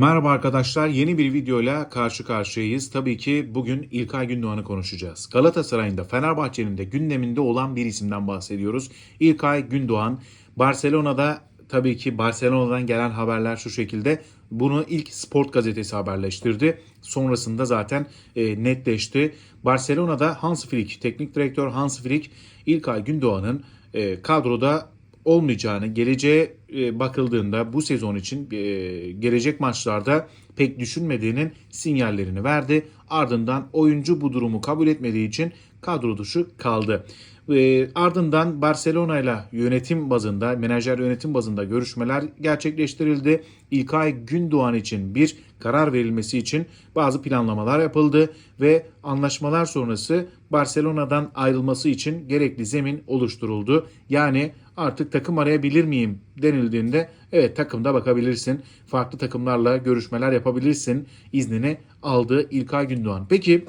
Merhaba arkadaşlar, yeni bir videoyla karşı karşıyayız. Tabii ki bugün İlkay Gündoğan'ı konuşacağız. Galatasaray'ın da Fenerbahçe'nin de gündeminde olan bir isimden bahsediyoruz. İlkay Gündoğan, Barcelona'da tabii ki Barcelona'dan gelen haberler şu şekilde. Bunu ilk Sport gazetesi haberleştirdi. Sonrasında zaten e, netleşti. Barcelona'da Hans Flick, teknik direktör Hans Flick, İlkay Gündoğan'ın e, kadroda olmayacağını, geleceğe bakıldığında bu sezon için e, gelecek maçlarda pek düşünmediğinin sinyallerini verdi. Ardından oyuncu bu durumu kabul etmediği için kadro dışı kaldı. E, ardından Barcelona ile yönetim bazında, menajer yönetim bazında görüşmeler gerçekleştirildi. İlkay Gündoğan için bir karar verilmesi için bazı planlamalar yapıldı ve anlaşmalar sonrası Barcelona'dan ayrılması için gerekli zemin oluşturuldu. Yani artık takım arayabilir miyim denildiğinde evet takımda bakabilirsin. Farklı takımlarla görüşmeler yapabilirsin. iznini aldı İlkay Gündoğan. Peki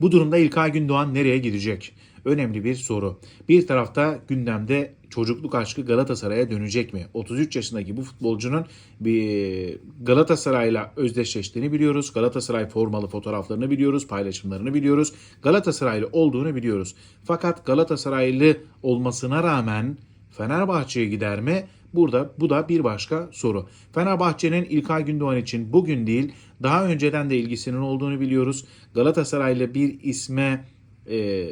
bu durumda İlkay Gündoğan nereye gidecek? Önemli bir soru. Bir tarafta gündemde çocukluk aşkı Galatasaray'a dönecek mi? 33 yaşındaki bu futbolcunun bir Galatasaray'la özdeşleştiğini biliyoruz. Galatasaray formalı fotoğraflarını biliyoruz, paylaşımlarını biliyoruz. Galatasaraylı olduğunu biliyoruz. Fakat Galatasaraylı olmasına rağmen Fenerbahçe'ye gider mi? Burada bu da bir başka soru. Fenerbahçe'nin İlkay Gündoğan için bugün değil daha önceden de ilgisinin olduğunu biliyoruz. Galatasaraylı bir isme e,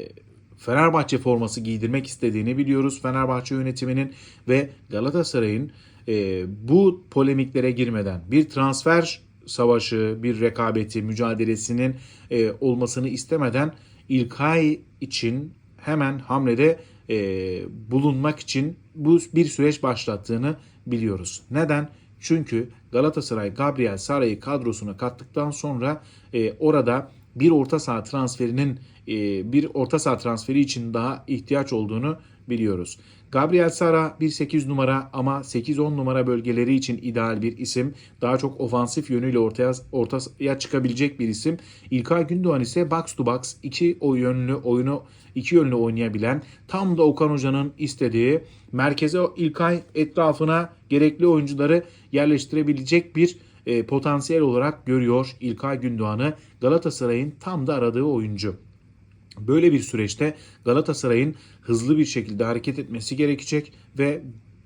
Fenerbahçe forması giydirmek istediğini biliyoruz Fenerbahçe yönetiminin ve Galatasaray'ın e, bu polemiklere girmeden bir transfer savaşı, bir rekabeti, mücadelesinin e, olmasını istemeden İlkay için hemen hamlede e, bulunmak için bu bir süreç başlattığını biliyoruz. Neden? Çünkü Galatasaray Gabriel Saray'ı kadrosuna kattıktan sonra e, orada bir orta saha transferinin e, bir orta saha transferi için daha ihtiyaç olduğunu biliyoruz. Gabriel Sara 1-8 numara ama 8-10 numara bölgeleri için ideal bir isim. Daha çok ofansif yönüyle ortaya ortaya çıkabilecek bir isim. İlkay Gündoğan ise box to box iki o yönlü oyunu iki yönlü oynayabilen tam da Okan Hoca'nın istediği merkeze İlkay etrafına gerekli oyuncuları yerleştirebilecek bir e, potansiyel olarak görüyor İlkay Gündoğan'ı Galatasaray'ın tam da aradığı oyuncu. Böyle bir süreçte Galatasaray'ın hızlı bir şekilde hareket etmesi gerekecek ve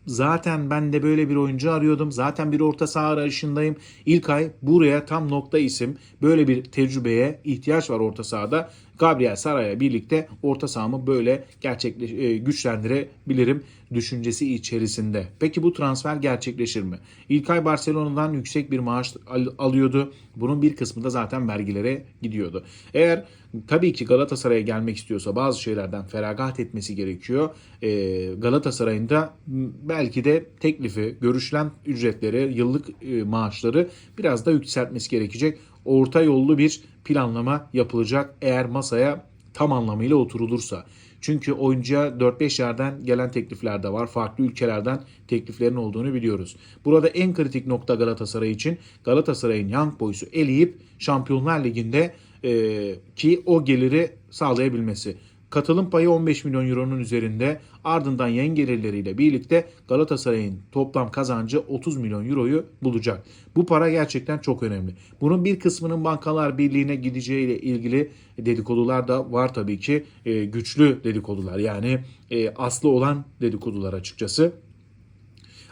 zaten ben de böyle bir oyuncu arıyordum. Zaten bir orta saha arayışındayım. İlkay buraya tam nokta isim. Böyle bir tecrübeye ihtiyaç var orta sahada. Gabriel Saray'la birlikte orta sahamı böyle gerçekleş e, güçlendirebilirim düşüncesi içerisinde. Peki bu transfer gerçekleşir mi? İlkay Barcelona'dan yüksek bir maaş al- alıyordu. Bunun bir kısmı da zaten vergilere gidiyordu. Eğer tabii ki Galatasaray'a gelmek istiyorsa bazı şeylerden feragat etmesi gerekiyor. Ee, Galatasaray'ın da belki de teklifi, görüşülen ücretleri, yıllık e, maaşları biraz da yükseltmesi gerekecek. Orta yollu bir planlama yapılacak eğer masaya tam anlamıyla oturulursa. Çünkü oyuncuya 4-5 yerden gelen teklifler de var. Farklı ülkelerden tekliflerin olduğunu biliyoruz. Burada en kritik nokta Galatasaray için Galatasaray'ın Young Boys'u eleyip Şampiyonlar Ligi'nde e, ki o geliri sağlayabilmesi. Katılım payı 15 milyon euronun üzerinde ardından yayın gelirleriyle birlikte Galatasaray'ın toplam kazancı 30 milyon euroyu bulacak. Bu para gerçekten çok önemli. Bunun bir kısmının Bankalar Birliği'ne gideceğiyle ilgili dedikodular da var tabii ki. E, güçlü dedikodular yani e, aslı olan dedikodular açıkçası.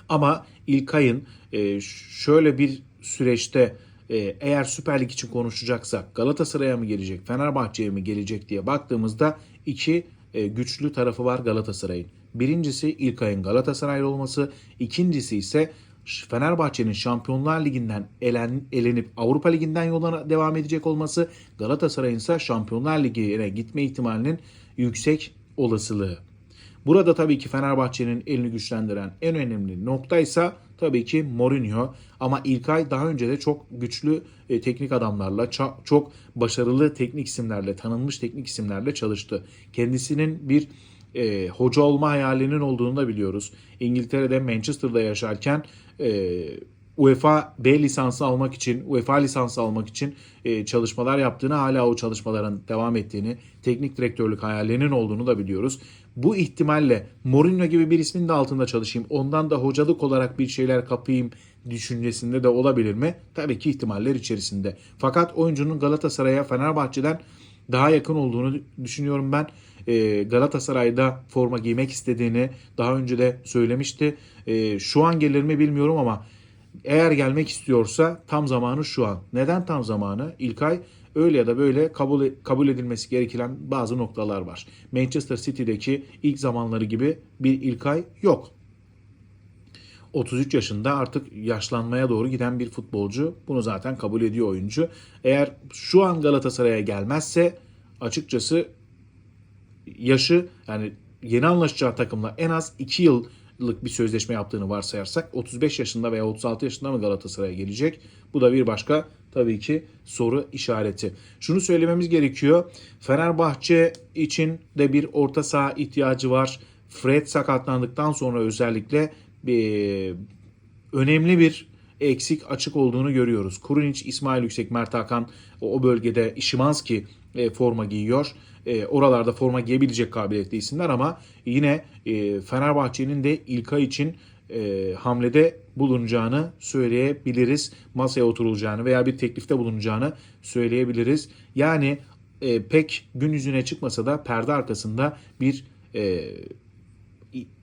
Ama İlkay'ın e, şöyle bir süreçte e, eğer Süper Lig için konuşacaksak Galatasaray'a mı gelecek, Fenerbahçe'ye mi gelecek diye baktığımızda iki e, güçlü tarafı var Galatasaray'ın. Birincisi İlkay'ın Galatasaraylı olması, ikincisi ise Fenerbahçe'nin Şampiyonlar Ligi'nden elen, elenip Avrupa Ligi'nden yoluna devam edecek olması, Galatasaray'ın ise Şampiyonlar Ligi'ne gitme ihtimalinin yüksek olasılığı. Burada tabii ki Fenerbahçe'nin elini güçlendiren en önemli nokta ise tabii ki Mourinho. Ama İlkay daha önce de çok güçlü e, teknik adamlarla, çok başarılı teknik isimlerle, tanınmış teknik isimlerle çalıştı. Kendisinin bir e, hoca olma hayalinin olduğunu da biliyoruz. İngiltere'de Manchester'da yaşarken e, UEFA B lisansı almak için, UEFA lisansı almak için e, çalışmalar yaptığını, hala o çalışmaların devam ettiğini, teknik direktörlük hayalinin olduğunu da biliyoruz. bu ihtimalle Mourinho gibi bir ismin de altında çalışayım. Ondan da hocalık olarak bir şeyler kapayım düşüncesinde de olabilir mi? Tabii ki ihtimaller içerisinde. Fakat oyuncunun Galatasaray'a Fenerbahçe'den daha yakın olduğunu düşünüyorum ben. Ee, Galatasaray'da forma giymek istediğini daha önce de söylemişti. Ee, şu an gelir mi bilmiyorum ama eğer gelmek istiyorsa tam zamanı şu an. Neden tam zamanı? İlkay öyle ya da böyle kabul kabul edilmesi gereken bazı noktalar var. Manchester City'deki ilk zamanları gibi bir İlkay yok. 33 yaşında artık yaşlanmaya doğru giden bir futbolcu. Bunu zaten kabul ediyor oyuncu. Eğer şu an Galatasaray'a gelmezse açıkçası yaşı yani yeni anlaşacağı takımla en az 2 yıllık bir sözleşme yaptığını varsayarsak 35 yaşında veya 36 yaşında mı Galatasaray'a gelecek? Bu da bir başka tabii ki soru işareti. Şunu söylememiz gerekiyor. Fenerbahçe için de bir orta saha ihtiyacı var. Fred sakatlandıktan sonra özellikle bir önemli bir eksik açık olduğunu görüyoruz. Kurunic, İsmail Yüksek, Mert Hakan o bölgede Şimanski e, forma giyiyor. E, oralarda forma giyebilecek kabiliyetli isimler ama yine e, Fenerbahçe'nin de İlkay için e, hamlede bulunacağını söyleyebiliriz. Masaya oturulacağını veya bir teklifte bulunacağını söyleyebiliriz. Yani e, pek gün yüzüne çıkmasa da perde arkasında bir e,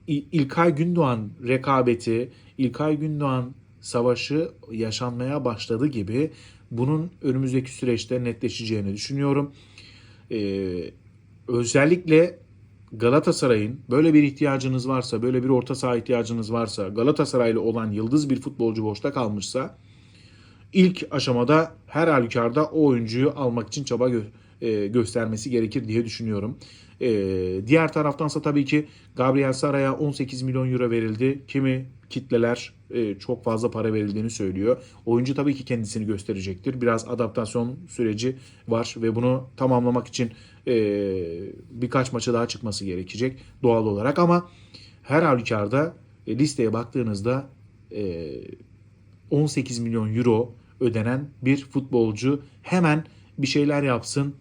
İlkay Gündoğan rekabeti, İlkay Gündoğan savaşı yaşanmaya başladı gibi bunun önümüzdeki süreçte netleşeceğini düşünüyorum. Ee, özellikle Galatasaray'ın böyle bir ihtiyacınız varsa, böyle bir orta saha ihtiyacınız varsa, Galatasaraylı olan yıldız bir futbolcu boşta kalmışsa ilk aşamada her halükarda o oyuncuyu almak için çaba gö- e, göstermesi gerekir diye düşünüyorum. E, diğer taraftansa tabii ki Gabriel Sara'ya 18 milyon euro verildi. Kimi kitleler e, çok fazla para verildiğini söylüyor. Oyuncu tabii ki kendisini gösterecektir. Biraz adaptasyon süreci var ve bunu tamamlamak için e, birkaç maça daha çıkması gerekecek doğal olarak ama her halükarda e, listeye baktığınızda e, 18 milyon euro ödenen bir futbolcu hemen bir şeyler yapsın,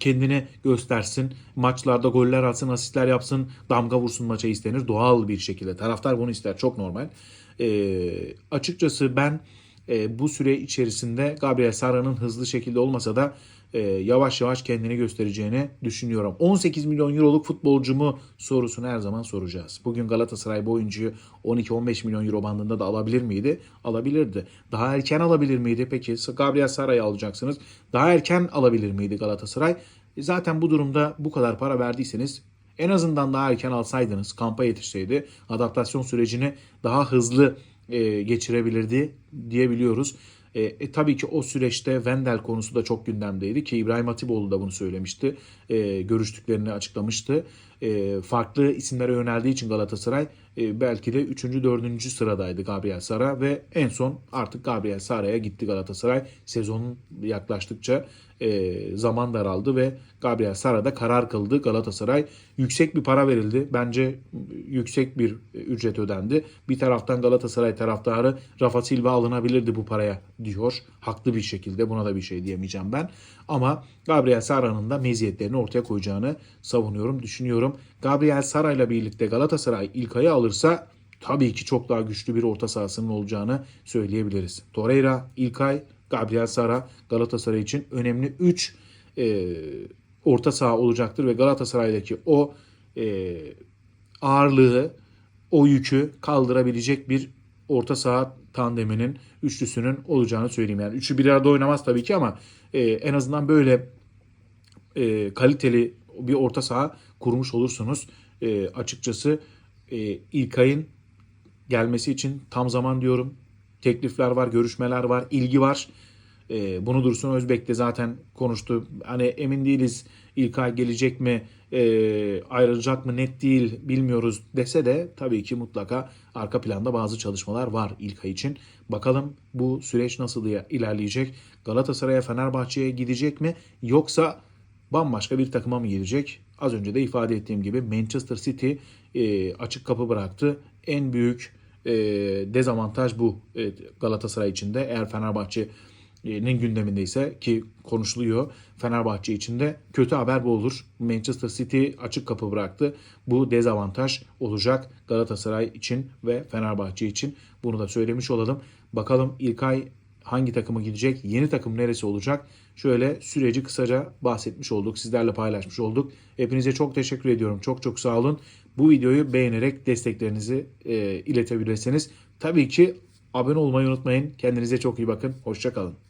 kendini göstersin, maçlarda goller atsın, asistler yapsın, damga vursun maça istenir doğal bir şekilde. Taraftar bunu ister, çok normal. Ee, açıkçası ben e, bu süre içerisinde Gabriel Sara'nın hızlı şekilde olmasa da e, yavaş yavaş kendini göstereceğini düşünüyorum. 18 milyon euroluk futbolcu mu sorusunu her zaman soracağız. Bugün Galatasaray bu oyuncuyu 12-15 milyon euro bandında da alabilir miydi? Alabilirdi. Daha erken alabilir miydi? Peki Gabriel Sara'yı alacaksınız. Daha erken alabilir miydi Galatasaray? E, Zaten bu durumda bu kadar para verdiyseniz en azından daha erken alsaydınız, kampa yetişseydi adaptasyon sürecini daha hızlı e, geçirebilirdi diyebiliyoruz. E, e, tabii ki o süreçte Wendel konusu da çok gündemdeydi ki İbrahim Hatipoğlu da bunu söylemişti. E, görüştüklerini açıklamıştı. E, farklı isimlere yöneldiği için Galatasaray e, belki de 3. 4. sıradaydı Gabriel Sara ve en son artık Gabriel Sara'ya gitti Galatasaray. Sezonun yaklaştıkça e, zaman daraldı ve Gabriel Sara'da karar kıldı Galatasaray. Yüksek bir para verildi. Bence yüksek bir ücret ödendi. Bir taraftan Galatasaray taraftarı Rafa Silva alınabilirdi bu paraya diyor. Haklı bir şekilde buna da bir şey diyemeyeceğim ben. Ama Gabriel Sara'nın da meziyetlerini ortaya koyacağını savunuyorum, düşünüyorum. Gabriel Sara ile birlikte Galatasaray İlkay'ı alırsa tabii ki çok daha güçlü bir orta sahasının olacağını söyleyebiliriz. Torreira, İlkay, Gabriel Sara Galatasaray için önemli 3 orta saha olacaktır ve Galatasaray'daki o e, ağırlığı, o yükü kaldırabilecek bir orta saha tandeminin, üçlüsünün olacağını söyleyeyim. Yani üçü bir arada oynamaz tabii ki ama e, en azından böyle e, kaliteli bir orta saha kurmuş olursunuz. E, açıkçası e, İlkay'ın gelmesi için tam zaman diyorum. Teklifler var, görüşmeler var, ilgi var. E, bunu Dursun Özbek de zaten konuştu. Hani emin değiliz İlkay gelecek mi, e, ayrılacak mı net değil bilmiyoruz dese de tabii ki mutlaka arka planda bazı çalışmalar var İlkay için. Bakalım bu süreç nasıl ilerleyecek? Galatasaray'a, Fenerbahçe'ye gidecek mi yoksa bambaşka bir takıma mı gidecek? Az önce de ifade ettiğim gibi Manchester City e, açık kapı bıraktı. En büyük e, dezavantaj bu e, Galatasaray için de. Eğer Fenerbahçe gündemindeyse ki konuşuluyor Fenerbahçe için de kötü haber bu olur. Manchester City açık kapı bıraktı. Bu dezavantaj olacak Galatasaray için ve Fenerbahçe için. Bunu da söylemiş olalım. Bakalım İlkay hangi takıma gidecek? Yeni takım neresi olacak? Şöyle süreci kısaca bahsetmiş olduk. Sizlerle paylaşmış olduk. Hepinize çok teşekkür ediyorum. Çok çok sağ olun. Bu videoyu beğenerek desteklerinizi e, iletebilirsiniz. Tabii ki abone olmayı unutmayın. Kendinize çok iyi bakın. Hoşçakalın.